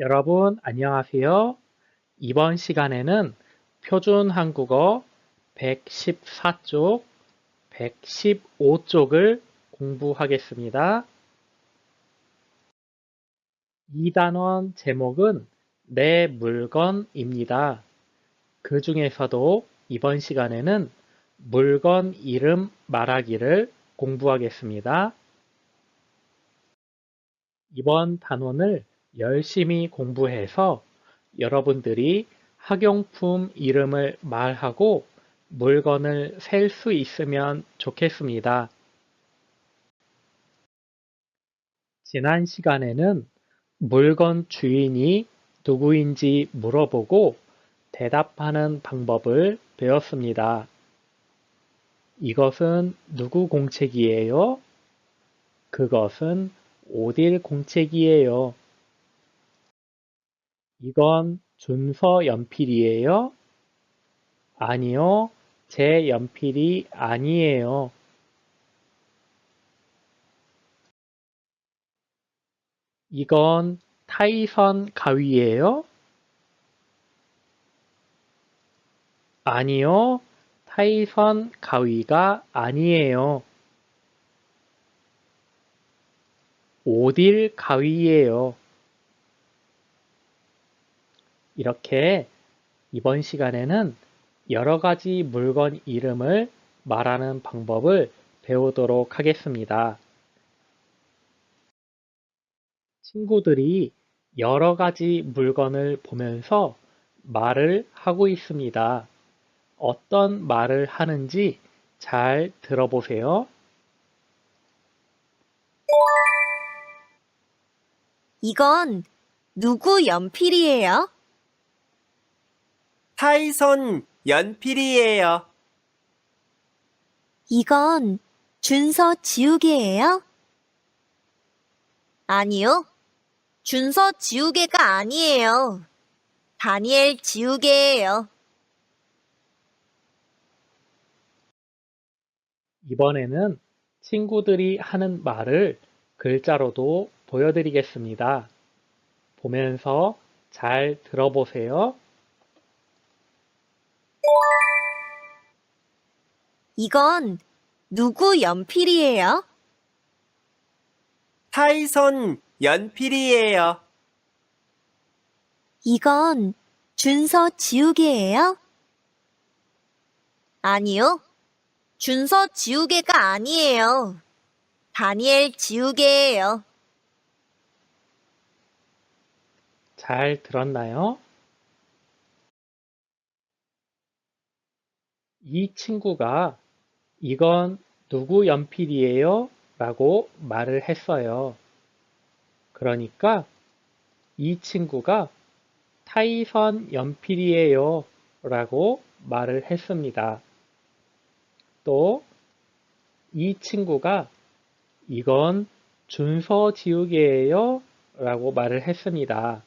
여러분 안녕하세요. 이번 시간에는 표준 한국어 114쪽, 115쪽을 공부하겠습니다. 이 단원 제목은 내 물건입니다. 그 중에서도 이번 시간에는 물건 이름 말하기를 공부하겠습니다. 이번 단원을 열심히 공부해서 여러분들이 학용품 이름을 말하고 물건을 셀 수 있으면 좋겠습니다. 지난 시간에는 물건 주인이 누구인지 물어보고 대답하는 방법을 배웠습니다. 이것은 누구 공책이에요? 그것은 오딜 공책이에요. 이건 준서 연필이에요? 아니요, 제 연필이 아니에요. 이건 타이선 가위예요? 아니요, 타이선 가위가 아니에요. 오딜 가위예요. 이렇게 이번 시간에는 여러 가지 물건 이름을 말하는 방법을 배우도록 하겠습니다. 친구들이 여러 가지 물건을 보면서 말을 하고 있습니다. 어떤 말을 하는지 잘 들어보세요. 이건 누구 연필이에요? 타이선 연필이에요. 이건 준서 지우개예요? 아니요. 준서 지우개가 아니에요. 다니엘 지우개예요. 이번에는 친구들이 하는 말을 글자로도 보여드리겠습니다. 보면서 잘 들어보세요. 이건 누구 연필이에요? 타이선 연필이에요. 이건 준서 지우개예요? 아니요. 준서 지우개가 아니에요. 다니엘 지우개예요. 잘 들었나요? 이 친구가 이건 누구 연필이에요? 라고 말을 했어요. 그러니까 이 친구가 타이선 연필이에요. 라고 말을 했습니다. 또 이 친구가 이건 준서 지우개예요. 라고 말을 했습니다.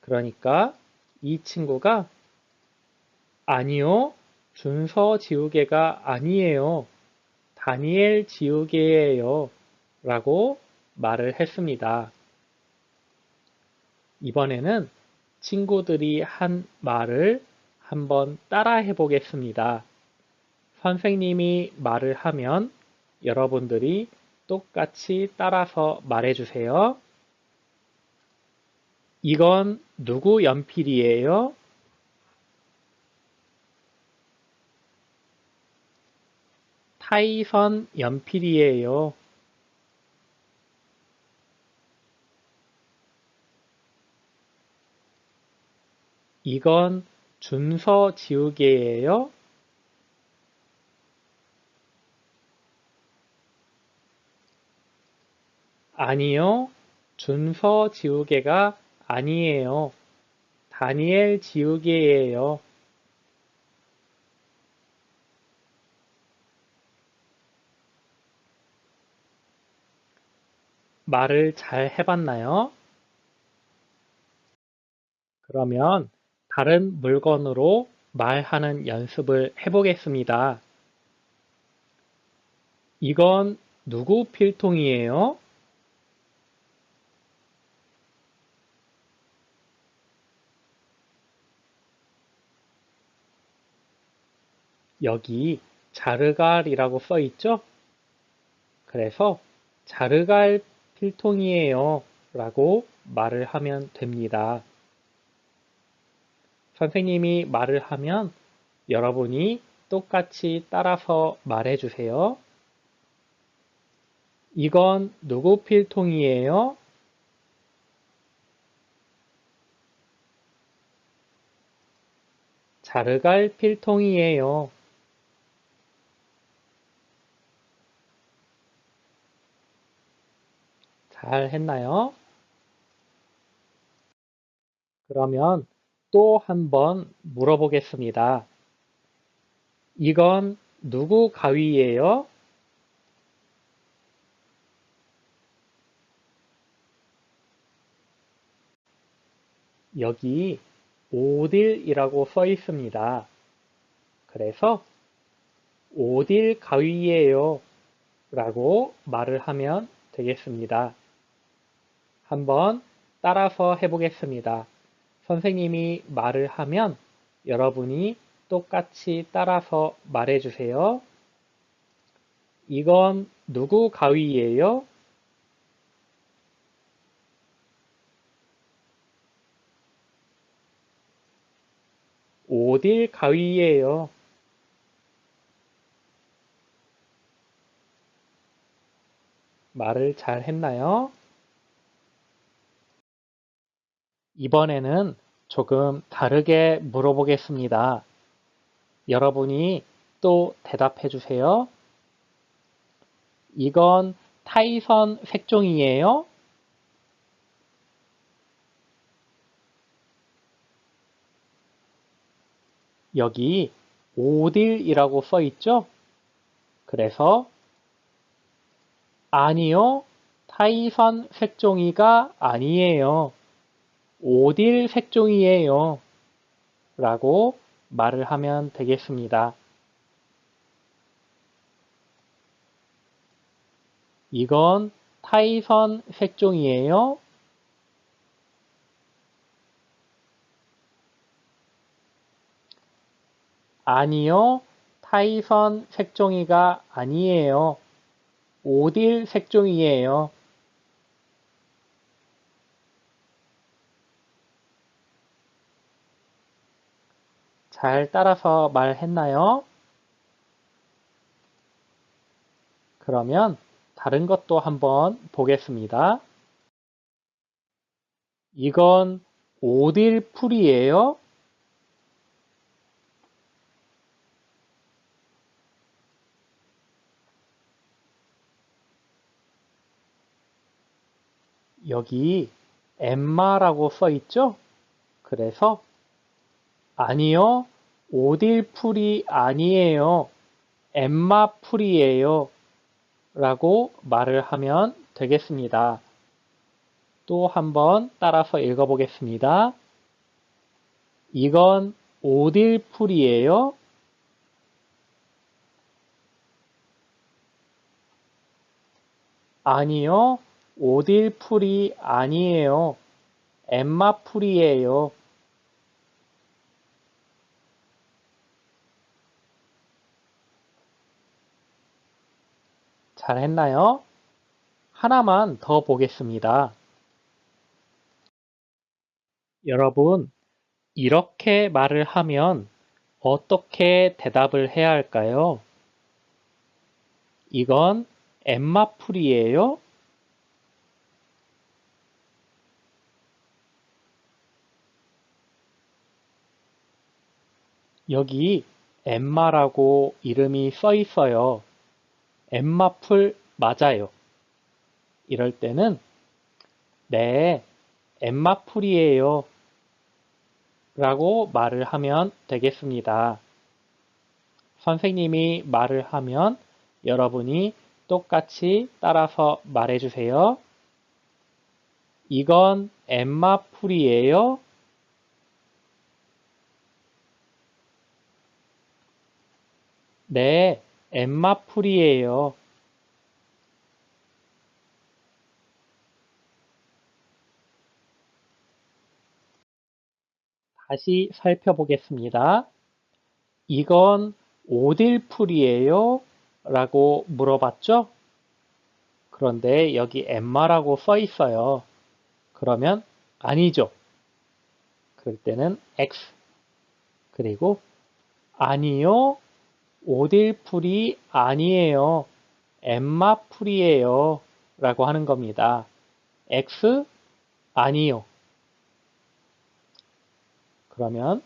그러니까 이 친구가 아니요. 준서 지우개가 아니에요. 다니엘 지우개예요. 라고 말을 했습니다. 이번에는 친구들이 한 말을 한번 따라해 보겠습니다. 선생님이 말을 하면 여러분들이 똑같이 따라서 말해 주세요. 이건 누구 연필이에요? 타이선 연필이에요. 이건 준서 지우개예요? 아니요. 준서 지우개가 아니에요. 다니엘 지우개예요. 말을 잘 해봤나요? 그러면 다른 물건으로 말하는 연습을 해보겠습니다. 이건 누구 필통이에요? 여기 자르갈이라고 써 있죠? 그래서 자르갈 필통이에요 라고 말을 하면 됩니다. 선생님이 말을 하면 여러분이 똑같이 따라서 말해 주세요. 이건 누구 필통이에요? 자르갈 필통이에요. 잘 했나요? 그러면 또 한 번 물어보겠습니다. 이건 누구 가위예요? 여기 오딜이라고 써 있습니다. 그래서 오딜 가위예요 라고 말을 하면 되겠습니다. 한번 따라서 해보겠습니다. 선생님이 말을 하면 여러분이 똑같이 따라서 말해주세요. 이건 누구 가위예요? 오딜 가위예요. 말을 잘 했나요? 이번에는 조금 다르게 물어보겠습니다. 여러분이 또 대답해 주세요. 이건 타이선 색종이에요? 여기 오딜이라고 써 있죠? 그래서 아니요, 타이선 색종이가 아니에요. 오딜 색종이에요. 라고 말을 하면 되겠습니다. 이건 타이선 색종이에요. 아니요, 타이선 색종이가 아니에요. 오딜 색종이에요. 잘 따라서 말했나요? 그러면 다른 것도 한번 보겠습니다. 이건 오딜 풀이에요? 여기 엠마라고 써 있죠? 그래서 아니요, 오딜 풀이 아니에요. 엠마 풀이에요. 라고 말을 하면 되겠습니다. 또 한번 따라서 읽어보겠습니다. 이건 오딜 풀이에요. 아니요, 오딜 풀이 아니에요. 엠마 풀이에요. 잘 했나요? 하나만 더 보겠습니다. 여러분, 이렇게 말을 하면 어떻게 대답을 해야 할까요? 이건 엠마 풀이에요? 여기 엠마라고 이름이 써 있어요. 엠마풀 맞아요. 이럴 때는 네, 엠마풀이에요. 라고 말을 하면 되겠습니다. 선생님이 말을 하면 여러분이 똑같이 따라서 말해주세요. 이건 엠마풀이에요. 네, 엠마풀이에요. 다시 살펴보겠습니다. 이건 오딜풀이에요? 라고 물어봤죠? 그런데 여기 엠마라고 써 있어요. 그러면 아니죠. 그럴 때는 X. 그리고 아니요. 오딜풀이 아니에요. 엠마풀이에요. 라고 하는 겁니다. X 아니요. 그러면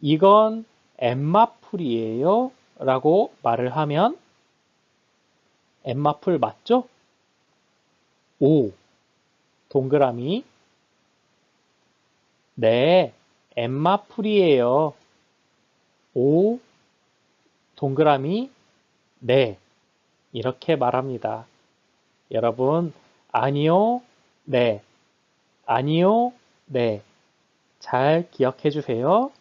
이건 엠마풀이에요. 라고 말을 하면 엠마풀 맞죠? 오. 동그라미. 네, 엠마풀이에요. 오. 동그라미. 네. 이렇게 말합니다. 여러분, 아니요, 네. 아니요, 네. 잘 기억해 주세요.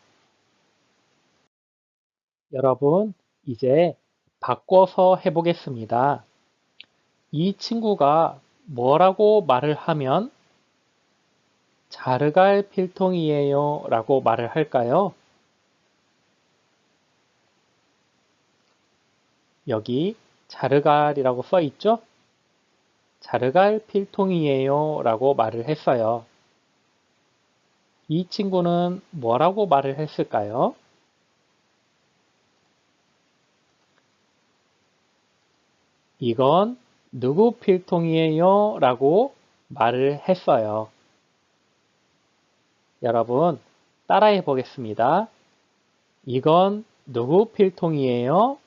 여러분, 이제 바꿔서 해보겠습니다. 이 친구가 뭐라고 말을 하면 자르갈 필통이에요 라고 말을 할까요? 여기 자르갈이라고 써 있죠? 자르갈 필통이에요 라고 말을 했어요. 이 친구는 뭐라고 말을 했을까요? 이건 누구 필통이에요? 라고 말을 했어요. 여러분, 따라해 보겠습니다. 이건 누구 필통이에요?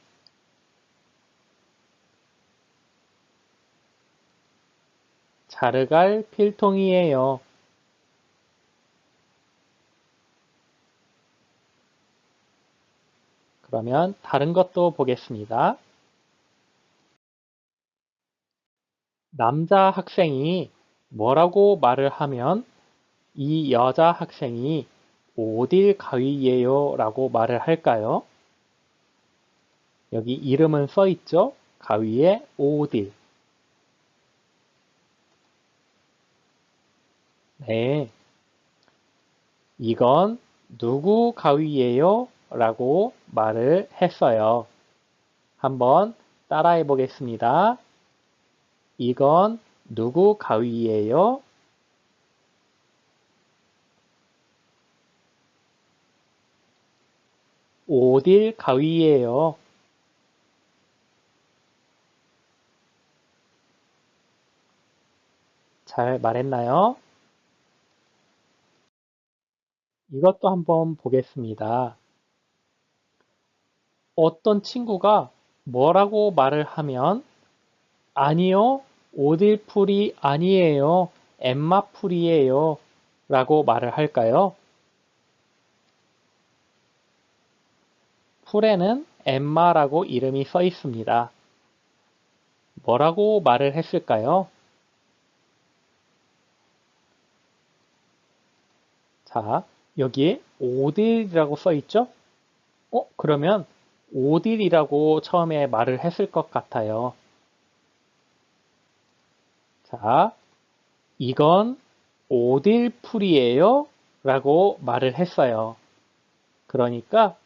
자르갈 필통이에요. 그러면 다른 것도 보겠습니다. 남자 학생이 뭐라고 말을 하면 이 여자 학생이 어딜 가위예요? 라고 말을 할까요? 여기 이름은 써 있죠? 가위에 오딜. 네. 이건 누구 가위예요? 라고 말을 했어요. 한번 따라해 보겠습니다. 이건 누구 가위예요? 오딜 가위예요. 잘 말했나요? 이것도 한번 보겠습니다. 어떤 친구가 뭐라고 말을 하면 아니요, 오딜풀이 아니에요, 엠마풀이에요 라고 말을 할까요? 풀에는 엠마라고 이름이 써 있습니다. 뭐라고 말을 했을까요? 자, 여기에 오딜이라고 써 있죠? 어, 그러면 오딜이라고 처음에 말을 했을 것 같아요. 자, 이건 오딜풀이에요? 라고 말을 했어요. 그러니까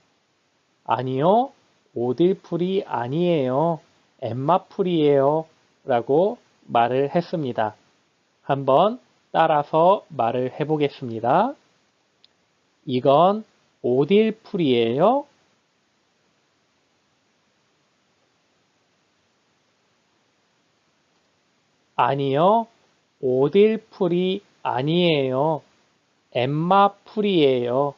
아니요, 오딜풀이 아니에요. 엠마 풀이에요. 라고 말을 했습니다. 한번 따라서 말을 해보겠습니다. 이건 오딜풀이에요. 아니요, 오딜풀이 아니에요. 엠마 풀이에요.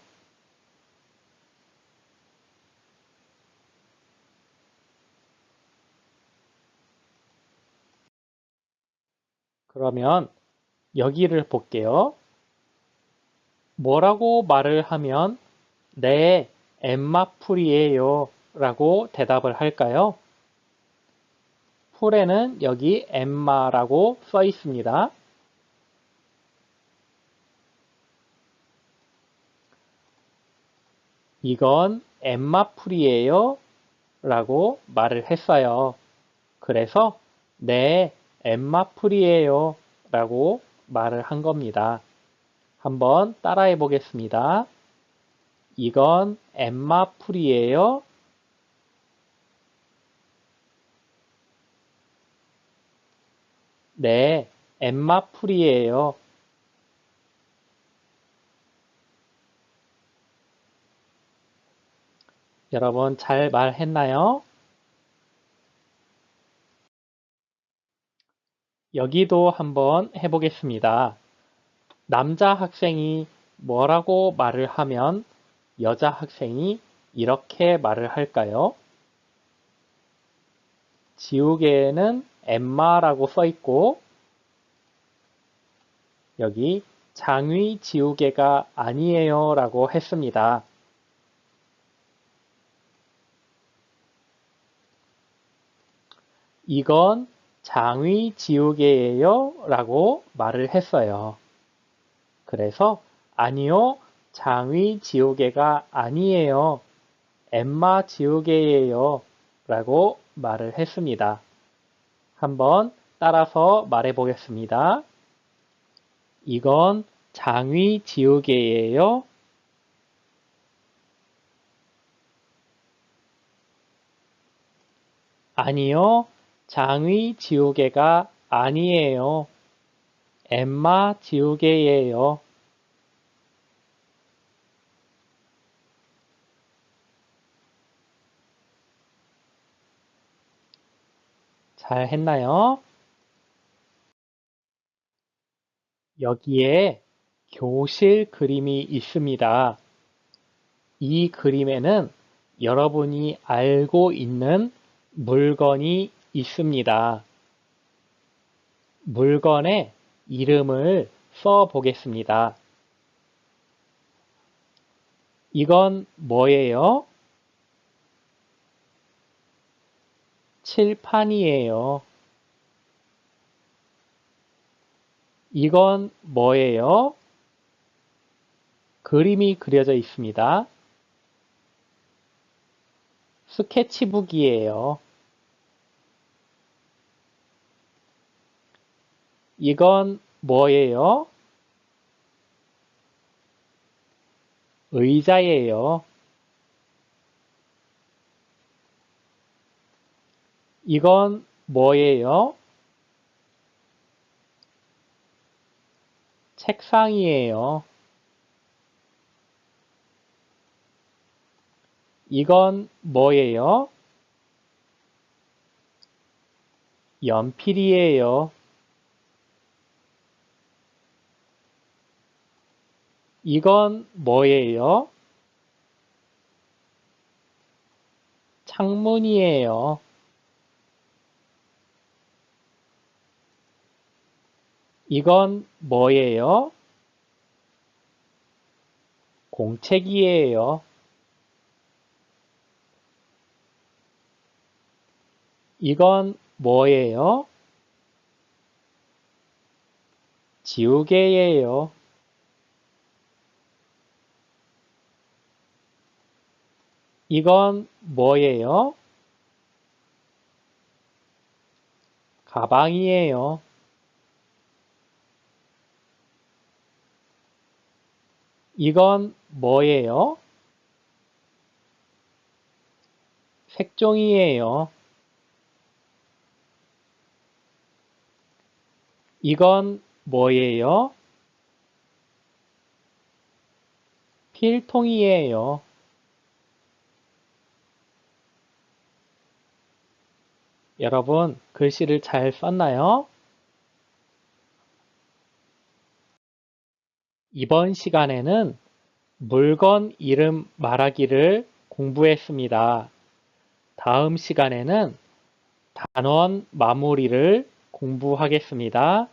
그러면 여기를 볼게요. 뭐라고 말을 하면 네, 엠마풀이에요 라고 대답을 할까요? 풀에는 여기 엠마라고 써 있습니다. 이건 엠마풀이에요 라고 말을 했어요. 그래서 네, 엠마풀이에요 라고 말을 한 겁니다. 한번 따라해 보겠습니다. 이건 엠마 풀이에요. 네, 엠마 풀이에요. 여러분 잘 말했나요? 여기도 한번 해보겠습니다. 남자 학생이 뭐라고 말을 하면 여자 학생이 이렇게 말을 할까요? 지우개에는 엠마라고 써 있고 여기 장위 지우개가 아니에요 라고 했습니다. 이건 장위 지우개예요 라고 말을 했어요. 그래서 아니요, 장위 지우개가 아니에요. 엠마 지우개예요 라고 말을 했습니다. 한번 따라서 말해 보겠습니다. 이건 장위 지우개예요. 아니요, 장위 지우개가 아니에요. 엠마 지우개예요. 잘 했나요? 여기에 교실 그림이 있습니다. 이 그림에는 여러분이 알고 있는 물건이 있습니다. 물건의 이름을 써 보겠습니다. 이건 뭐예요? 칠판이에요. 이건 뭐예요? 그림이 그려져 있습니다. 스케치북이에요. 이건 뭐예요? 의자예요. 이건 뭐예요? 책상이에요. 이건 뭐예요? 연필이에요. 이건 뭐예요? 창문이에요. 이건 뭐예요? 공책이에요. 이건 뭐예요? 지우개예요. 이건 뭐예요? 가방이에요. 이건 뭐예요? 색종이에요. 이건 뭐예요? 필통이에요. 여러분, 글씨를 잘 썼나요? 이번 시간에는 물건 이름 말하기를 공부했습니다. 다음 시간에는 단원 마무리를 공부하겠습니다.